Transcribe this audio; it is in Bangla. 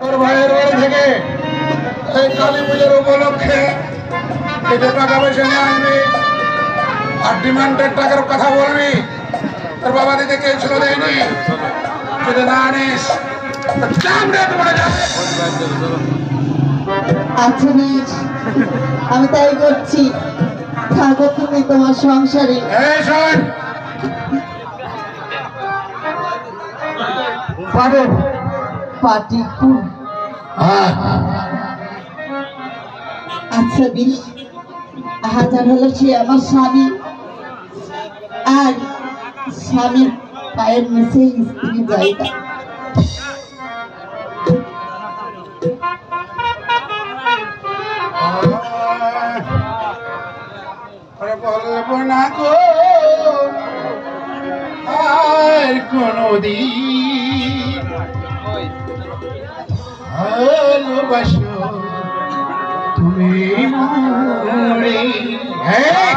তোর ভাইয়ের বাড়ি থেকে এই কালী পুজোর উপলক্ষে টাকা পয়সা নিয়ে আসবি আর ডিমান্ডের টাকার কথা বলবি তোর বাবা ছিল দেয়নি? যদি না আনিস আচ্ছা আমি তাই করছি। থাকো তুমি তোমার সংসারে। এই পাগল। হ্যাঁ আচ্ছা বেশ হাজার হলো সে আমার স্বামী আর স্বামীর পায়ের নিচে জায়গা না গো আর কোনদিন ভালোবাসো তুমি মোরে হ্যাঁ?